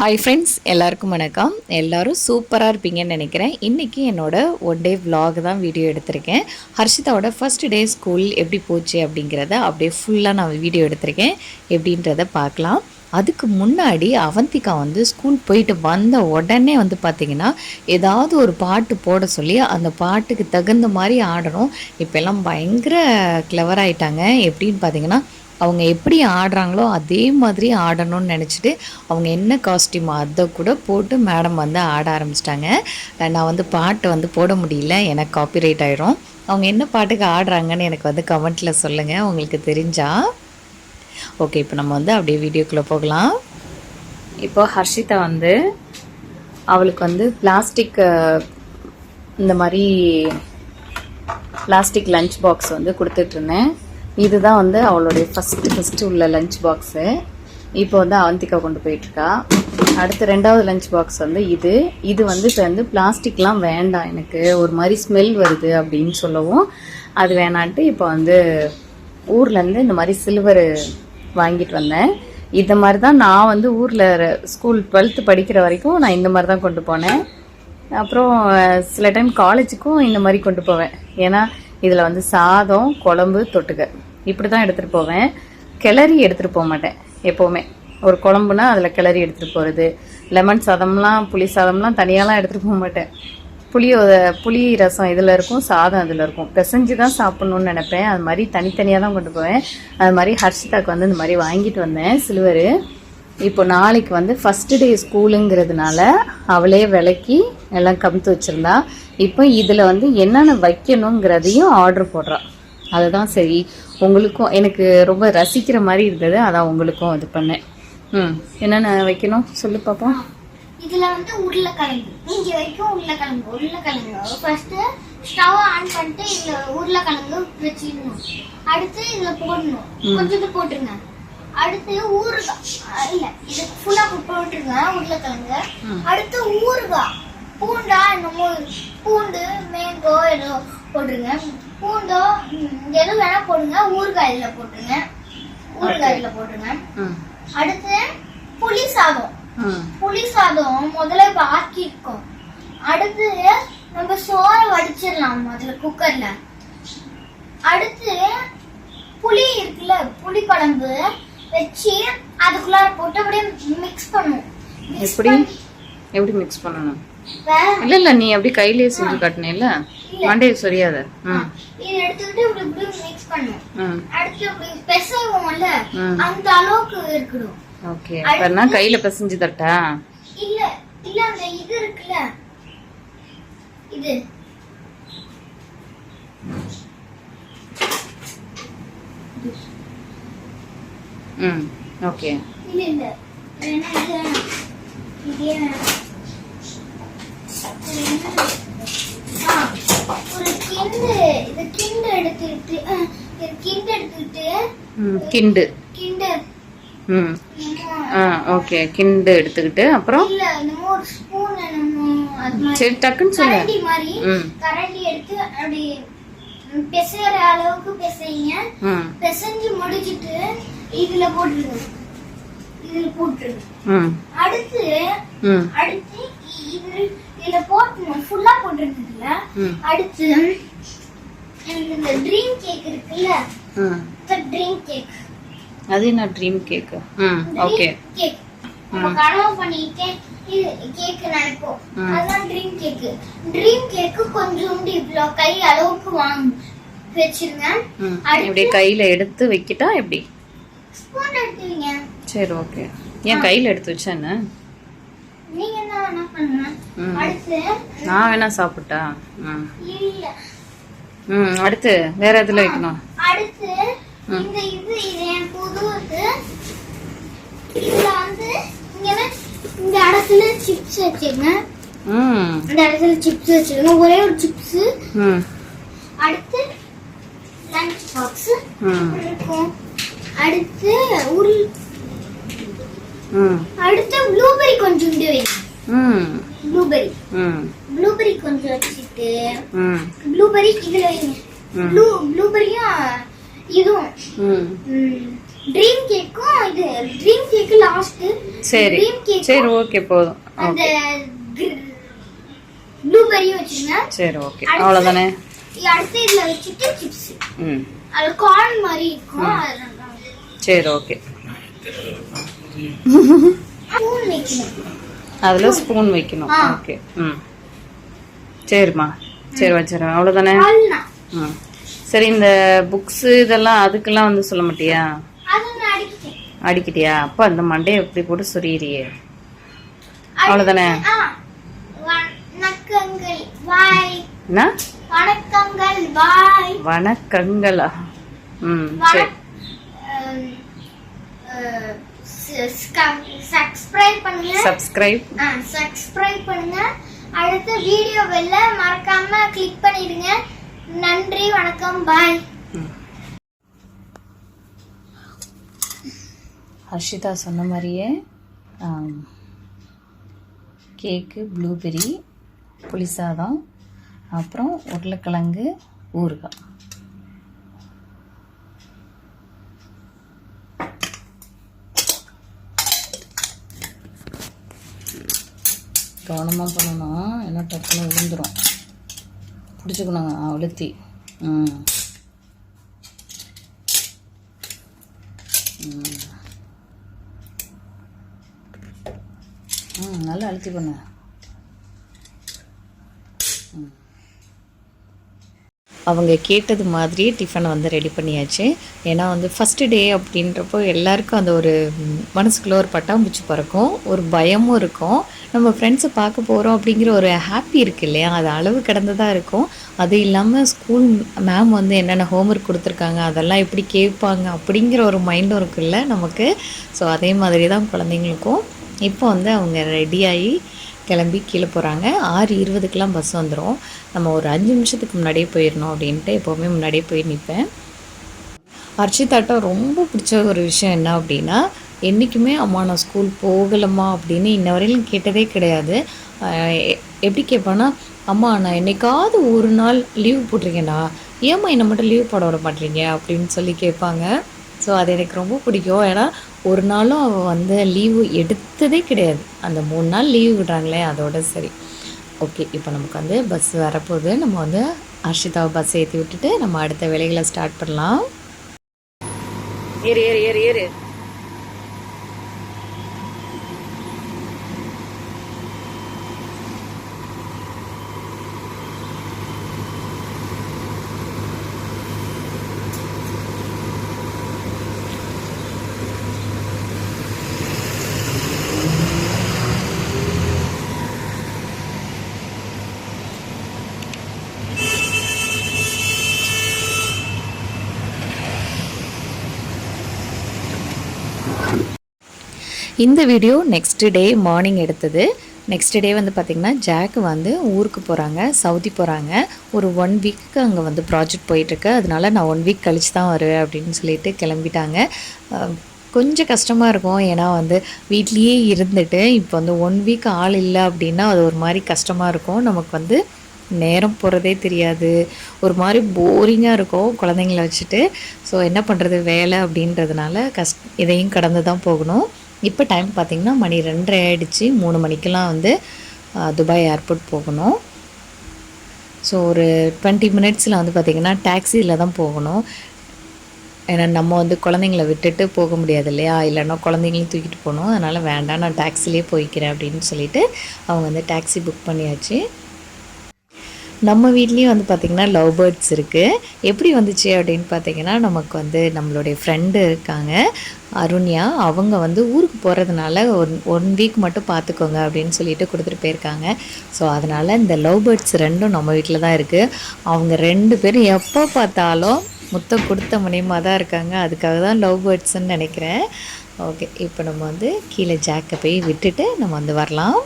Hi friends எல்லாருக்கும் வணக்கம். எல்லோரும் சூப்பராக இருப்பீங்கன்னு நினைக்கிறேன். இன்றைக்கி என்னோட ஒன் டே விலாக் தான் வீடியோ எடுத்திருக்கேன். ஹர்ஷிதாவோட ஃபர்ஸ்ட் டே ஸ்கூல் எப்படி போச்சு அப்படிங்கிறத அப்படியே ஃபுல்லாக நான் வீடியோ எடுத்திருக்கேன். எப்படின்றத பார்க்கலாம். அதுக்கு முன்னாடி அவந்திகா வந்து ஸ்கூல் போயிட்டு வந்த உடனே வந்து பார்த்திங்கன்னா ஏதாவது ஒரு பாட்டு போட சொல்லி அந்த பாட்டுக்கு தகுந்த மாதிரி ஆடணும். இப்போல்லாம் பயங்கர clever ஆயிட்டாங்க. எப்படின்னு பார்த்தீங்கன்னா அவங்க எப்படி ஆடுறாங்களோ அதே மாதிரி ஆடணும்னு நினச்சிட்டு அவங்க என்ன காஸ்டியூமோ அதை கூட போட்டு மேடம் வந்து ஆட ஆரம்பிச்சிட்டாங்க. நான் வந்து பாட்டு வந்து போட முடியல எனக்கு காப்பிரைட் ஆயிரும். அவங்க என்ன பாட்டுக்கு ஆடுறாங்கன்னு எனக்கு வந்து கமெண்ட்டில் சொல்லுங்கள் உங்களுக்கு தெரிஞ்சா? ஓகே இப்போ நம்ம வந்து அப்படியே வீடியோக்குள்ளே போகலாம். இப்போ ஹர்ஷிதா வந்து அவளுக்கு வந்து பிளாஸ்டிக் இந்த மாதிரி பிளாஸ்டிக் லஞ்ச் பாக்ஸ் வந்து கொடுத்துட்ருந்தேன் இதுதான் வந்து அவளுடைய ஃபஸ்ட்டு ஃபஸ்ட்டு உள்ள லஞ்ச் பாக்ஸு இப்போ வந்து அவந்திகா கொண்டு போயிட்டுருக்கா. அடுத்து ரெண்டாவது லஞ்ச் பாக்ஸ் வந்து இது. இது வந்து இப்போ வந்து பிளாஸ்டிக்லாம் வேண்டாம் எனக்கு. ஒரு மாதிரி ஸ்மெல் வருது அப்படின்னு சொல்லவும். அது வேணான்ட்டு இப்போ வந்து ஊர்லேருந்து இந்த மாதிரி சில்வர் வாங்கிட்டு வந்தேன். இந்த மாதிரி தான் நான் வந்து ஊரில் ஸ்கூல் டுவெல்த்து படிக்கிற வரைக்கும் நான் இந்த மாதிரி தான் கொண்டு போனேன். அப்புறம் சில டைம் காலேஜுக்கும் இந்த மாதிரி கொண்டு போவேன். ஏன்னா இதில் வந்து சாதம் குழம்பு தொட்டுக்க. இப்படி தான் எடுத்துகிட்டு போவேன். கிளறி எடுத்துகிட்டு போக மாட்டேன் எப்போவுமே. ஒரு குழம்புனா அதில் கிளறி எடுத்துகிட்டு போகிறது லெமன் சாதம்லாம் புளி சாதம்லாம் தனியாலாம் எடுத்துகிட்டு போக மாட்டேன். புளியோ புளி ரசம் இதில் இருக்கும் சாதம் இதில் இருக்கும். பிசைஞ்சு தான் சாப்பிட்ணுன்னு நினைப்பேன். அது மாதிரி தனித்தனியாக தான் கொண்டு போவேன். அது மாதிரி ஹர்ஷிதாக்கு வந்து இந்த மாதிரி வாங்கிட்டு வந்தேன் சில்வரு. இப்போ நாளைக்கு வந்து ஃபஸ்ட்டு டே ஸ்கூலுங்கிறதுனால அவளே விளக்கி எல்லாம் கமுத்து வச்சுருந்தா. இப்போ இதில் வந்து என்னென்ன வைக்கணுங்கிறதையும் ஆர்டர் போடுறான் அதுதான் சரி. உங்களுக்கும் எனக்கு ரொம்ப ரசிக்கிற மாதிரி இருந்தது அதான் உங்களுக்கும் இது பண்ணேன். ம் என்னென்ன வைக்கணும்? சொல்லு பார்ப்போம் இதுல வந்து உருளைக்கிழங்கு. இங்க வரைக்கும் உருளைக்கிழங்கு உருளைக்கிழங்கு. ஃபர்ஸ்ட் ஸ்டவ் ஆன் பண்ணிட்டு இதுல உருளைக்கிழங்கு வச்சிடணும். அடுத்து இதுல போடணும். கொஞ்சோண்டு போட்டுருங்க. அடுத்து ஊறுகாய். இல்ல இது ஃபுல்லா போட்டுருங்க உருளைக்கிழங்கு. அடுத்து ஊறுகாய். பூண்டா என்னமோ பூண்டு மேங்கோ ஏதோ போட்டுருங்க. பூண்டோ எது வேணா போடுங்க. ஊறுகாய் இதுல போட்டுருங்க. ஊறுகாய் இதுல போட்டுருங்க. அடுத்து புளி சாதம். புளி சாதம் முதல்ல இப்ப ஆக்கிருக்கோம் அடுத்து நம்ம சோறை வடிச்சிடலாம் முதல்ல குக்கர்ல அடுத்து புளி இருக்குல்ல புளி குழம்பு வச்சு அதுக்குள்ளார போட்டு அப்படியே மிக்ஸ் பண்ணுவோம். எப்படி? எப்படி மிக்ஸ் பண்ணணும்? இல்ல இல்ல நீ அப்படி கையிலேயே செஞ்சு காட்டினேல மண்டையை சொரியாத. இது எடுத்துக்கிட்டு இப்படி இப்படி மிக்ஸ் பண்ணுவோம் ம் அடுத்து இப்படி பெசைவோம்ல ம். அந்த அளவுக்கு இருக்கணும். ஓகே. அப்பனா கையில பிசைஞ்சு தட்டா இல்ல இல்ல அந்த இது இருக்குல்ல? இது. ம் ஓகே. இல்ல இல்ல. வேணா இது வேணாம். இதே வேணாம். ஒரு கிண்டு இது கிண்டு எடுத்துக்கிட்டு அஹ், இது கிண்டு எடுத்துக்கிட்டு ம் கிண்டு. கிண்டு. ம். ஆ. ஓகே கிண்டு எடுத்துக்கிட்டு அப்புறம்? இல்ல ஒரு ஸ்பூன் சரி டக்குன்னு சொல்லு. கரண்டி மாதிரி ம். கரண்டி எடுத்து அப்படி பிசைற அளவுக்கு பிசைங்க. ம். பிசைஞ்சு முடிச்சிட்டு இதுல போட்டுருங்க இதுல போட்டுருங்க ம். அடுத்து ம். அடுத்து இது இதுல போட்டுணும் ஃபுல்லா போட்டுருக்குதுல ம். அடுத்து எனக்கு இந்த ட்ரீம் கேக் இருக்குல்ல ட்ரீம் கேக் அது என்ன ட்ரீம் கேக்கு ம் ஓகே கேக் நம்ம கனவு பண்ணிட்டு இது கேக் நினைப்போம். ம். அதுதான் ட்ரீம் கேக் ட்ரீம் கேக்கு கொஞ்சோண்டு இவ்வளோ கை அளவுக்கு வாங்க வச்சிருங்க இப்படி கையில எடுத்து வைக்கிட்டா எப்படி? ஸ்பூன் எடுத்துவீங்க சரி ஓகே ஏன் கையில எடுத்து வச்சேன்னு நீங்க என்ன நான் வேணா சாப்பிட்டா? ம் அடுத்து வேற எதுல வைக்கணும்? அடுத்து இந்த இது இது என் புது இது. இதுல வந்து இங்க இந்த இடத்துல சிப்ஸ் வச்சிருங்க. ம். இந்த இடத்துல சிப்ஸ் வச்சிருங்க. ஒரே ஒரு சிப்ஸ் ம். அடுத்து லஞ்ச் பாக்ஸ் ம். இருக்கும். அடுத்து உருள் ம். அடுத்து ப்ளூபெரி கொஞ்சம் ம் ப்ளூபெரி ம். ப்ளூபெரி கொஞ்சம் வச்சுட்டு ப்ளூபெரி இதுல. ப்ளூ ப்ளூபெரியும் இதுவும். ட்ரீம் கேக்கும் இது ட்ரீம் கேக் லாஸ்ட் சரி. ட்ரீம் கேக் சரி ஓகே போதும். அந்த ப்ளூபெரியும் வச்சிருங்க சரி ஓகே அவ்வளோதானே அடுத்து இதுல வச்சுட்டு சிப்ஸ் ம். அது கார்ன் மாதிரி இருக்கும். சரி ஓகே அதில் ஸ்பூன் வைக்கணும். ஓகே ம். சரிம்மா. சரி வச்சிடறேன். அவ்வளோதானே. ம். சரி இந்த புக்ஸு இதெல்லாம் அதுக்கெல்லாம் வந்து சொல்ல மாட்டியா? அடிக்கிட்டியா? அப்போ அந்த மண்டையை எப்படி போட்டு சொரியிறியே. அவ்வளோதானே வணக்கங்களா. ம் சரி. சப்ஸ்கிரைப் பண்ணுங்க. சப்ஸ்கிரைப் சப்ஸ்கிரைப் பண்ணுங்க. அடுத்த வீடியோ வெளில மறக்காம கிளிக் பண்ணிடுங்க. நன்றி வணக்கம் பாய் ஹர்ஷிதா சொன்ன மாதிரியே கேக்கு ப்ளூபெரி புளி சாதம் அப்புறம் உருளைக்கிழங்கு ஊறுகாய். கவனமாக பண்ணணும். ஏன்னா டக்குன்னு விழுந்துடும் பிடிச்சிக்கணுங்க அழுத்தி. ம். ம். நல்லா அழுத்தி பண்ணுங்கள் அவங்க கேட்டது மாதிரி டிஃபனை வந்து ரெடி பண்ணியாச்சு. ஏன்னா வந்து ஃபஸ்ட்டு டே அப்படின்றப்போ எல்லாருக்கும் அந்த ஒரு மனசுக்குள்ளே ஒரு பட்டாம்பூச்சி பறக்கும் ஒரு பயமும் இருக்கும். நம்ம ஃப்ரெண்ட்ஸை பார்க்க போகிறோம் அப்படிங்கிற ஒரு ஹாப்பி இருக்கு இல்லையா? அது அளவு கடந்ததாக இருக்கும். அது இல்லாமல் ஸ்கூல் மேம் வந்து என்னென்ன ஹோம்ஒர்க் கொடுத்துருக்காங்க அதெல்லாம் எப்படி கேட்பாங்க அப்படிங்கிற ஒரு மைண்டும் இருக்குல்ல நமக்கு. ஸோ அதே மாதிரி தான் குழந்தைங்களுக்கும். இப்போ வந்து அவங்க ரெடியாகி கிளம்பி கீழே போகிறாங்க ஆறு இருபதுக்கெலாம் பஸ் வந்துடும் நம்ம ஒரு அஞ்சு நிமிஷத்துக்கு முன்னாடியே போயிடணும் அப்படின்ட்டு எப்போவுமே முன்னாடியே போய் நிற்பேன் அர்ச்சிதாட்டம் ரொம்ப பிடிச்ச ஒரு விஷயம் என்ன அப்படின்னா என்றைக்குமே அம்மா நான் ஸ்கூல் போகலம்மா அப்படின்னு இன்ன வரையிலும் கேட்டதே கிடையாது. எப்படி கேட்பேன்னா அம்மா நான் என்னைக்காவது ஒரு நாள் லீவ் போட்டிருக்கேனா ஏம்மா என்னை மட்டும் லீவ் போட விட மாட்டீங்க? அப்படின்னு சொல்லி கேட்பாங்க. ஸோ அது எனக்கு ரொம்ப பிடிக்கும். ஏன்னா ஒரு நாளும் அவள் வந்து லீவு எடுத்ததே கிடையாது. அந்த மூணு நாள் லீவு விடுறாங்களே அதோட சரி. ஓகே இப்போ நமக்கு வந்து பஸ் வரப்போகுது. நம்ம வந்து ஹர்ஷிதாவை பஸ் ஏற்றி விட்டுட்டு நம்ம அடுத்த வேலைகளை ஸ்டார்ட் பண்ணலாம். ஏறு ஏறு ஏறு ஏறு. இந்த வீடியோ நெக்ஸ்ட் டே மார்னிங் எடுத்தது. நெக்ஸ்ட் டே வந்து பார்த்திங்கன்னா ஜாக் வந்து ஊருக்கு போகிறாங்க சவுதி போகிறாங்க ஒரு ஒன் வீக்கு அங்கே வந்து ப்ராஜெக்ட் போயிட்டுருக்கு. அதனால நான் ஒன் வீக் கழிச்சு தான் வருவேன் அப்படின்னு சொல்லிட்டு கிளம்பிட்டாங்க. கொஞ்சம் கஷ்டமாக இருக்கும். ஏன்னா வந்து வீட்லேயே இருந்துட்டு இப்போ வந்து ஒன் வீக் ஆள் இல்லை அப்படின்னா அது ஒரு மாதிரி கஷ்டமாக இருக்கும். நமக்கு வந்து நேரம் போகிறதே தெரியாது. ஒரு மாதிரி போரிங்காக இருக்கும் குழந்தைங்கள வச்சுட்டு. ஸோ என்ன பண்ணுறது வேலை அப்படின்றதுனால கஷ் இதையும் கடந்து தான் போகணும். இப்போ டைம் பார்த்திங்கன்னா மணி ரெண்டரை ஆகிடுச்சு மூணு மணிக்கெல்லாம் வந்து துபாய் ஏர்போர்ட் போகணும். ஸோ ஒரு டுவெண்ட்டி மினிட்ஸில் வந்து பார்த்திங்கன்னா டாக்ஸியில் தான் போகணும். ஏன்னா நம்ம வந்து குழந்தைங்கள விட்டுட்டு போக முடியாது இல்லையா? இல்லைன்னா குழந்தைங்களையும் தூக்கிட்டு போகணும். அதனால் வேண்டாம் நான் டாக்ஸிலே போய்க்கிறேன் அப்படின்னு சொல்லிட்டு அவங்க வந்து டாக்ஸி புக் பண்ணியாச்சு. நம்ம வீட்லேயும் வந்து பார்த்திங்கன்னா லவ் பேர்ட்ஸ் இருக்குது எப்படி வந்துச்சு அப்படின்னு பார்த்தீங்கன்னா நமக்கு வந்து நம்மளுடைய ஃப்ரெண்டு இருக்காங்க அருண்யா. அவங்க வந்து ஊருக்கு போகிறதுனால ஒன் ஒன் வீக் மட்டும் பார்த்துக்கோங்க அப்படின்னு சொல்லிட்டு கொடுத்துட்டு போயிருக்காங்க. ஸோ அதனால் இந்த லவ் பேர்ட்ஸ் ரெண்டும் நம்ம வீட்டில் தான் இருக்குது அவங்க ரெண்டு பேரும் எப்போ பார்த்தாலும் முத்தம் கொடுத்த முனையமாக தான் இருக்காங்க. அதுக்காக தான் லவ் பேர்ட்ஸ்ன்னு நினைக்கிறேன். ஓகே இப்போ நம்ம வந்து கீழே ஜாக்கை போய் விட்டுட்டு நம்ம வந்து வரலாம்.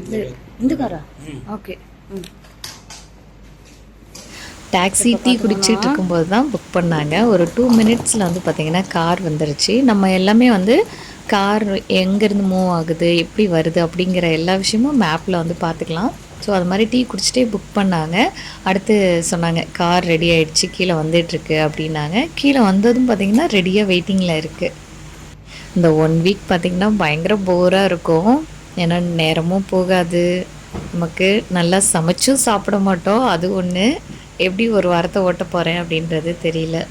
இது இந்த காரா? ஓகே. டாக்ஸி டீ குடிச்சிட்டு இருக்கும்போது தான் புக் பண்ணாங்க. ஒரு டூ மினிட்ஸில் வந்து பார்த்தீங்கன்னா கார் வந்துருச்சு. நம்ம எல்லாமே வந்து கார் எங்கேருந்து மூவ் ஆகுது எப்படி வருது அப்படிங்கிற எல்லா விஷயமும் மேப்பில் வந்து பார்த்துக்கலாம். ஸோ அது மாதிரி டீ குடிச்சிட்டே புக் பண்ணாங்க. அடுத்து சொன்னாங்க கார் ரெடி ஆயிடுச்சு கீழே வந்துட்டுருக்கு அப்படின்னாங்க. கீழே வந்ததும் பார்த்தீங்கன்னா ரெடியாக வெயிட்டிங்கில் இருக்குது இந்த ஒன் வீக் பார்த்திங்கன்னா பயங்கர போராக இருக்கும். ஏன்னா நேரமும் போகாது. நமக்கு நல்லா சமைச்சும் சாப்பிட மாட்டோம். அது ஒன்று எப்படி ஒரு வாரத்தை ஓட்ட போகிறேன் அப்படின்றது தெரியல.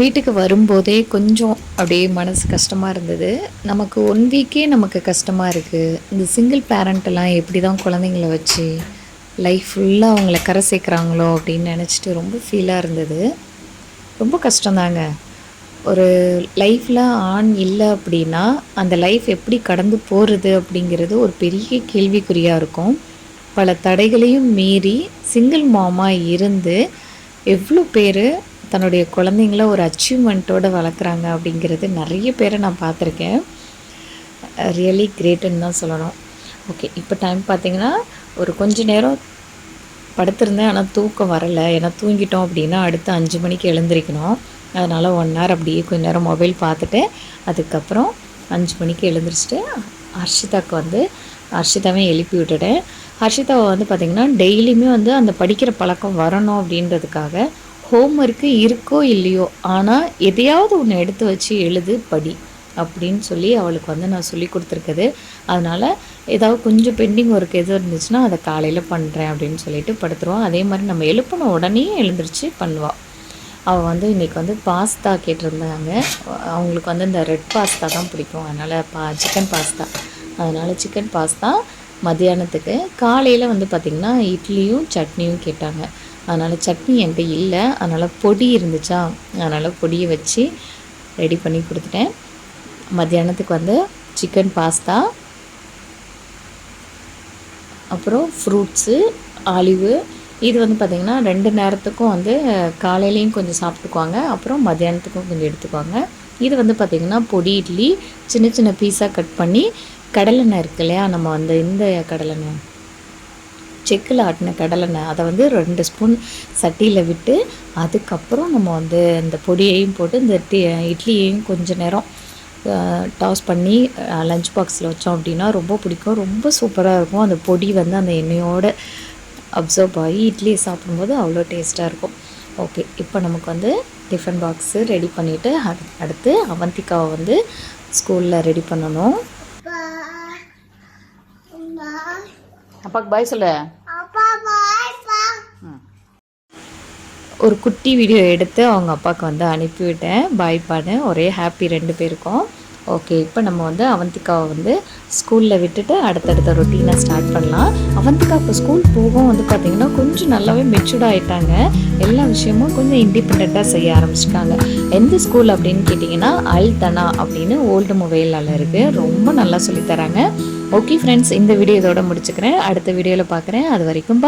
வீட்டுக்கு வரும்போதே கொஞ்சம் அப்படியே மனசு கஷ்டமாக இருந்தது. நமக்கு ஒன் வீக்கே நமக்கு கஷ்டமாக இருக்குது இந்த சிங்கிள் பேரண்ட்டெல்லாம் எப்படி தான் குழந்தைங்கள வச்சு லைஃப் ஃபுல்லாக அவங்கள கரை சேர்க்குறாங்களோ அப்படின்னு நினச்சிட்டு ரொம்ப ஃபீலாக இருந்தது. ரொம்ப கஷ்டம்தாங்க. ஒரு லைஃப்பில் ஆண் இல்லை அப்படின்னா அந்த லைஃப் எப்படி கடந்து போகிறது அப்படிங்கிறது ஒரு பெரிய கேள்விக்குறியாக இருக்கும். பல தடைகளையும் மீறி சிங்கிள் மாமா இருந்து எவ்வளோ பேர் தன்னுடைய குழந்தைங்கள ஒரு அச்சீவ்மெண்ட்டோடு வளர்க்குறாங்க அப்படிங்கிறது நிறைய பேரை நான் பார்த்துருக்கேன். ரியலி கிரேட்டுன்னு தான் சொல்லணும். ஓகே இப்போ டைம் பார்த்தீங்கன்னா ஒரு கொஞ்ச நேரம் படுத்திருந்தேன் ஆனால் தூக்கம் வரலை. ஏன்னா தூங்கிட்டோம் அப்படின்னா அடுத்து அஞ்சு மணிக்கு எழுந்திரிக்கணும். அதனால் ஒன் ஹவர் அப்படியே கொஞ்ச நேரம் மொபைல் பார்த்துட்டு அதுக்கப்புறம் அஞ்சு மணிக்கு எழுந்திரிச்சிட்டு ஹர்ஷிதாவுக்கு வந்து ஹர்ஷிதாவே எழுப்பி விட்டுட்டேன். ஹர்ஷிதாவை வந்து பார்த்திங்கன்னா டெய்லியுமே வந்து அந்த படிக்கிற பழக்கம் வரணும் அப்படின்றதுக்காக ஹோம்ஒர்க்கு இருக்கோ இல்லையோ ஆனால் எதையாவது ஒன்று எடுத்து வச்சு எழுது படி அப்படின்னு சொல்லி அவளுக்கு வந்து நான் சொல்லி கொடுத்துருக்குது. அதனால் ஏதாவது கொஞ்சம் பெண்டிங் ஒர்க் எதுவும் இருந்துச்சுன்னா அதை காலையில் பண்ணுறேன் அப்படின்னு சொல்லிட்டு படுத்துருவான் அதே மாதிரி நம்ம எழுப்பின உடனே எழுந்திரிச்சு பண்ணுவாள் அவள் வந்து இன்றைக்கி வந்து பாஸ்தா கேட்டிருந்தாங்க. அவங்களுக்கு வந்து இந்த ரெட் பாஸ்தா தான் பிடிக்கும். அதனால் பா சிக்கன் பாஸ்தா அதனால் சிக்கன் பாஸ்தா மத்தியானத்துக்கு காலையில் வந்து பார்த்திங்கன்னா இட்லியும் சட்னியும் கேட்டாங்க. அதனால் சட்னி என்கிட்ட இல்லை. அதனால் பொடி இருந்துச்சா? அதனால் பொடியை வச்சு ரெடி பண்ணி கொடுத்துட்டேன். மத்தியானத்துக்கு வந்து சிக்கன் பாஸ்தா அப்புறம் ஃப்ரூட்ஸு ஆலிவு இது வந்து பார்த்திங்கன்னா ரெண்டு நேரத்துக்கும் வந்து காலையிலையும் கொஞ்சம் சாப்பிட்டுக்குவாங்க. அப்புறம் மத்தியானத்துக்கும் கொஞ்சம் எடுத்துக்குவாங்க. இது வந்து பார்த்திங்கன்னா பொடி இட்லி சின்ன சின்ன பீஸாக கட் பண்ணி கடலெண்ணெய் இருக்கு இல்லையா? நம்ம வந்து இந்த கடலெண்ணெய் செக்கில் ஆட்டின கடலெண்ணெய். அதை வந்து ரெண்டு ஸ்பூன் சட்டியில் விட்டு அதுக்கப்புறம் நம்ம வந்து இந்த பொடியையும் போட்டு இந்த டீ இட்லியையும் கொஞ்ச நேரம் டாஸ் பண்ணி லஞ்ச் பாக்ஸில் வச்சோம் அப்படின்னா ரொம்ப பிடிக்கும். ரொம்ப சூப்பராக இருக்கும். அந்த பொடி வந்து அந்த எண்ணெயோடு அப்சர்வ் ஆகி இட்லியை சாப்பிடும்போது அவ்வளோ டேஸ்ட்டாக இருக்கும். ஓகே இப்போ நமக்கு வந்து டிஃபன் பாக்ஸு ரெடி பண்ணிவிட்டு அடுத்து அவந்திகாவை வந்து ஸ்கூலில் ரெடி பண்ணணும். அப்பாவுக்கு பாய் சொல்லு. ஒரு குட்டி வீடியோ எடுத்து அவங்க அப்பாவுக்கு வந்து அனுப்பிவிட்டேன். பாய்ப்பான்னு ஒரே ஹாப்பி ரெண்டு பேருக்கும். ஓகே இப்போ நம்ம வந்து அவந்திகாவை வந்து ஸ்கூலில் விட்டுட்டு அடுத்தடுத்த ரொட்டீனை ஸ்டார்ட் பண்ணலாம். அவந்திகா இப்போ ஸ்கூல் போகும் வந்து பார்த்திங்கன்னா கொஞ்சம் நல்லாவே மெச்சூர்ட் ஆகிட்டாங்க எல்லா விஷயமும் கொஞ்சம் இண்டிபெண்ட்டாக செய்ய ஆரம்பிச்சிட்டாங்க. எந்த ஸ்கூல் அப்படின்னு கேட்டிங்கன்னா அல் தனா அப்படின்னு ஓல்டு மொபைலில் இருக்குது ரொம்ப நல்லா சொல்லித்தராங்க ஓகே ஃப்ரெண்ட்ஸ் இந்த வீடியோ இதோட முடிச்சுக்கிறேன். அடுத்த வீடியோவில் பார்க்குறேன். அது வரைக்கும் பா